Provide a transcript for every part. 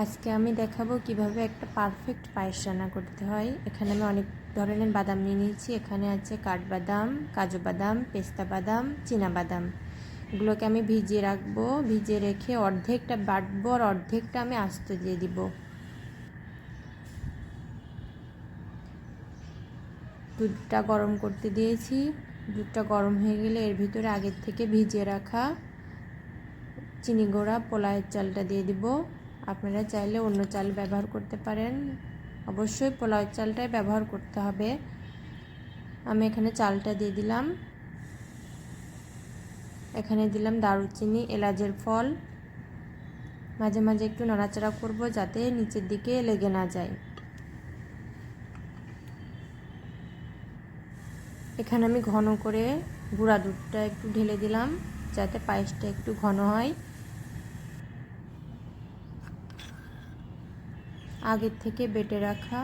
আজকে আমি দেখাবো কীভাবে একটা পারফেক্ট পায়েস রান্না করতে হয়। এখানে আমি অনেক ধরনের বাদাম নিয়ে নিয়েছি। এখানে আছে কাঠবাদাম, কাজু বাদাম, পেস্তা বাদাম, চীনা বাদাম। এগুলোকে আমি ভিজিয়ে রাখব। ভিজিয়ে রেখে অর্ধেকটা বাটবো আর অর্ধেকটা আমি আস্ত দিয়ে দিব। দুধটা গরম করতে দিয়েছি। দুধটা গরম হয়ে গেলে এর ভিতরে আগের থেকে ভিজিয়ে রাখা চিনি গুঁড়া পোলায়ের চালটা দিয়ে দিব। আপনারা চাইলে অন্য চাল ব্যবহার করতে পারেন। অবশ্যই পোলাও চালটাই ব্যবহার করতে হবে। আমি এখানে চালটা দিয়ে দিলাম। এখানে দিলাম দারুচিনি, এলাচের ফল। মাঝে মাঝে একটু নাড়াচাড়া করব যাতে নিচের দিকে লেগে না যায়। এখানে আমি ঘন করে গুঁড়া দুধটা একটু ঢেলে দিলাম যাতে পায়েসটা একটু ঘন হয়। আগের থেকে বেটে রাখা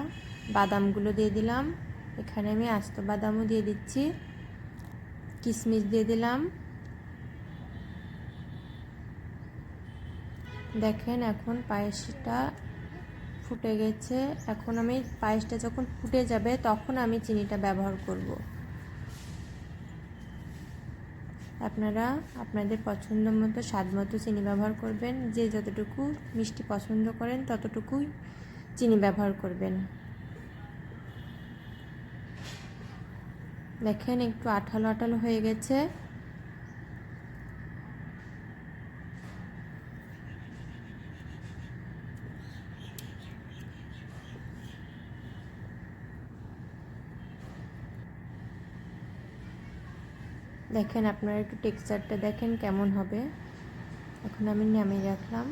বাদামগুলো দিয়ে দিলাম। এখানে আমি আস্ত বাদামও দিয়ে দিচ্ছি। কিশমিশ দিয়ে দিলাম। দেখেন এখন পায়েসটা ফুটে গেছে। এখন আমি পায়েসটা যখন ফুটে যাবে তখন আমি চিনিটা ব্যবহার করব। আপনারা আপনাদের পছন্দ মতো, স্বাদ মতো চিনি ব্যবহার করবেন। যে যতটুকু মিষ্টি পছন্দ করেন ততটুকুই চিনি ব্যবহার করবেন। দেখেন একটু আঠালো আঠালো হয়ে গেছে। দেখেন আপনারা একটু টেক্সচারটা দেখেন কেমন হবে। এখন আমি নামিয়ে রাখলাম।